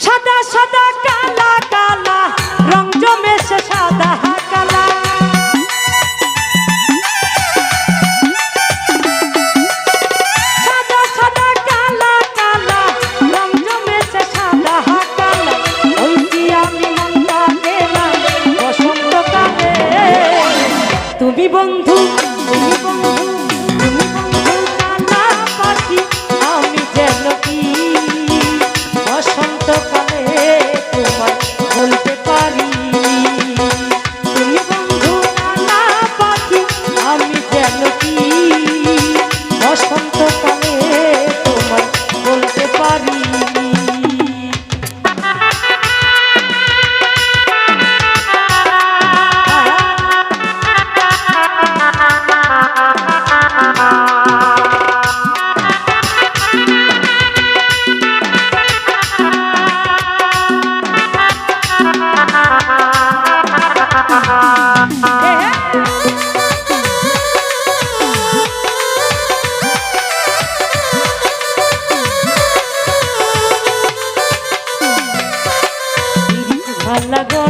সাদা সাদা কালা কালা রং জমেছে সাদা।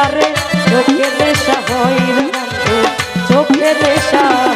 সারে চোখের সাহয় চোখের সার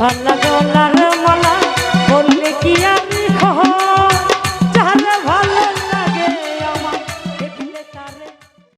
ভালো লাগে